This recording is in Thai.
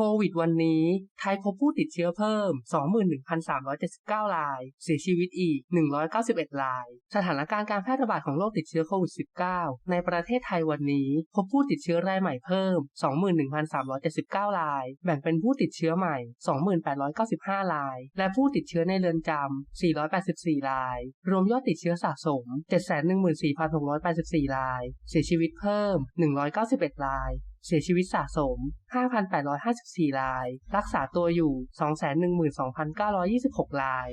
โควิดวันนี้ ไทยพบผู้ติดเชื้อเพิ่ม 21,379 ราย เสียชีวิตอีก 191 ราย สถานการณ์การแพร่ระบาดของโรคติดเชื้อโควิด -19 ในประเทศไทยวันนี้พบผู้ติดเชื้อรายใหม่เพิ่ม 21,379 ราย แบ่งเป็นผู้ติดเชื้อใหม่ 2,895 ราย และผู้ติดเชื้อในเรือนจำ 484 ราย รวมยอดติดเชื้อสะสม 714,684 ราย เสียชีวิตเพิ่ม 191 ราย เสียชีวิตสะสม 5,854 ราย รักษาตัวอยู่ 212,926 ราย